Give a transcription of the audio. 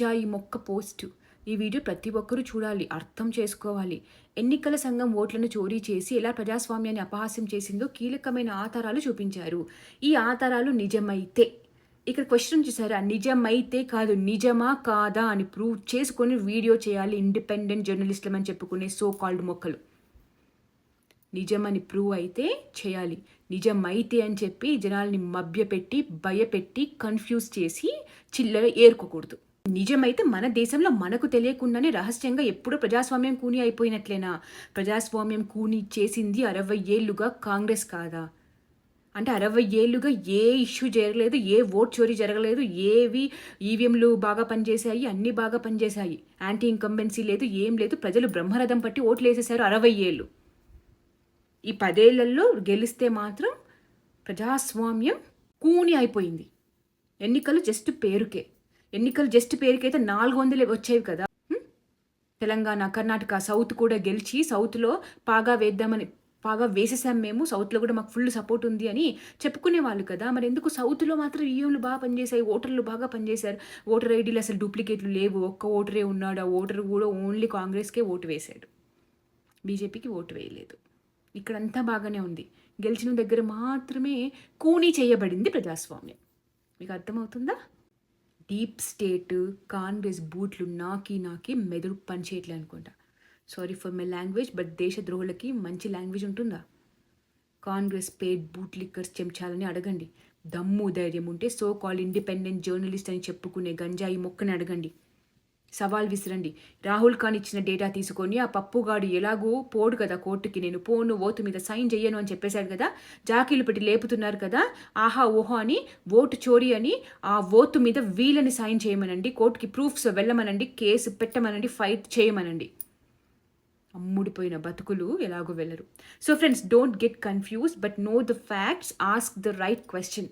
జాయి మొక్క పోస్ట్. ఈ వీడియో ప్రతి ఒక్కరూ చూడాలి అర్థం చేసుకోవాలి. ఎన్నికల సంఘం ఓట్లను చోరీ చేసి ఎలా ప్రజాస్వామ్యాన్ని అపహాస్యం చేసిందో కీలకమైన ఆధారాలు చూపించారు. ఈ ఆధారాలు నిజమైతే ఇక్కడ క్వశ్చన్ చూసారా? నిజమైతే కాదు నిజమా కాదా అని ప్రూవ్ చేసుకొని వీడియో చేయాలి ఇండిపెండెంట్ జర్నలిస్టులమని చెప్పుకునే సో కాల్డ్ మొక్కలు. నిజమని ప్రూవ్ అయితే చేయాలి. నిజమైతే అని చెప్పి జనాల్ని మభ్యపెట్టి భయపెట్టి కన్ఫ్యూజ్ చేసి చిల్లర ఏరుకోకూడదు. నిజమైతే మన దేశంలో మనకు తెలియకుండానే రహస్యంగా ఎప్పుడూ ప్రజాస్వామ్యం కూని అయిపోయినట్లేనా? ప్రజాస్వామ్యం కూని చేసింది అరవై ఏళ్ళుగా కాంగ్రెస్ కాదా? అంటే అరవై ఏళ్ళుగా ఏ ఇష్యూ జరగలేదు ఏ ఓట్ చోరీ జరగలేదు ఏవి ఈవీఎంలు బాగా పనిచేశాయి అన్నీ బాగా పనిచేశాయి. యాంటీ ఇన్కంబెన్సీ లేదు ఏం లేదు ప్రజలు బ్రహ్మరథం పట్టి ఓట్లు వేసేశారు అరవై ఏళ్ళు. ఈ పదేళ్ళలో గెలిస్తే మాత్రం ప్రజాస్వామ్యం కూని అయిపోయింది. ఎన్నికలు జస్ట్ పేరుకే. ఎన్నికలు జస్ట్ పేరుకైతే నాలుగు వందలు వచ్చేవి కదా. తెలంగాణ కర్ణాటక సౌత్ కూడా గెలిచి సౌత్లో పాగా వేద్దామని బాగా వేసేసాం మేము. సౌత్లో కూడా మాకు ఫుల్ సపోర్ట్ ఉంది అని చెప్పుకునే వాళ్ళు కదా. మరి ఎందుకు సౌత్లో మాత్రం ఈఎంలు బాగా పనిచేశాయి ఓటర్లు బాగా పనిచేశారు? ఓటర్ ఐడీలు అసలు డూప్లికేట్లు లేవు. ఒక్క ఓటరే ఉన్నాడు. ఆ ఓటర్ కూడా ఓన్లీ కాంగ్రెస్కే ఓటు వేశాడు. బీజేపీకి ఓటు వేయలేదు. ఇక్కడంతా బాగానే ఉంది. గెలిచిన దగ్గర మాత్రమే కూనీ చేయబడింది ప్రజాస్వామ్యం. మీకు అర్థమవుతుందా? డీప్ స్టేట్ కాంగ్రెస్ బూట్లు నాకి నాకి మెదడు పనిచేయట్లే అనుకుంటా. Sorry for my language but దేశద్రోహులకి మంచి లాంగ్వేజ్ ఉంటుందా? కాంగ్రెస్ పేడ్ బూట్ లిక్కర్స్ చెంచాలని అడగండి. దమ్ము ధైర్యం ఉంటే సో కాల్ ఇండిపెండెంట్ జర్నలిస్ట్ అని చెప్పుకునే గంజాయి మొక్కని అడగండి. సవాల్ విసిరండి. రాహుల్ ఖాన్ ఇచ్చిన డేటా తీసుకొని ఆ పప్పుగాడు ఎలాగూ పోడు కదా కోర్టుకి నేను పోను ఓటు మీద సైన్ చెయ్యను అని చెప్పేశాడు కదా జాకీలు పెట్టి లేపుతున్నారు కదా ఆహా ఓహో అని ఓటు చోరీ అని ఆ ఓటు మీద వీళ్ళని సైన్ చేయమనండి కోర్టుకి ప్రూఫ్స్ వెళ్ళమనండి కేసు పెట్టమనండి ఫైట్ చేయమనండి. అమ్ముడిపోయిన బతుకులు ఎలాగో వెళ్ళరు. So friends don't get confuse but know the facts ask the right question.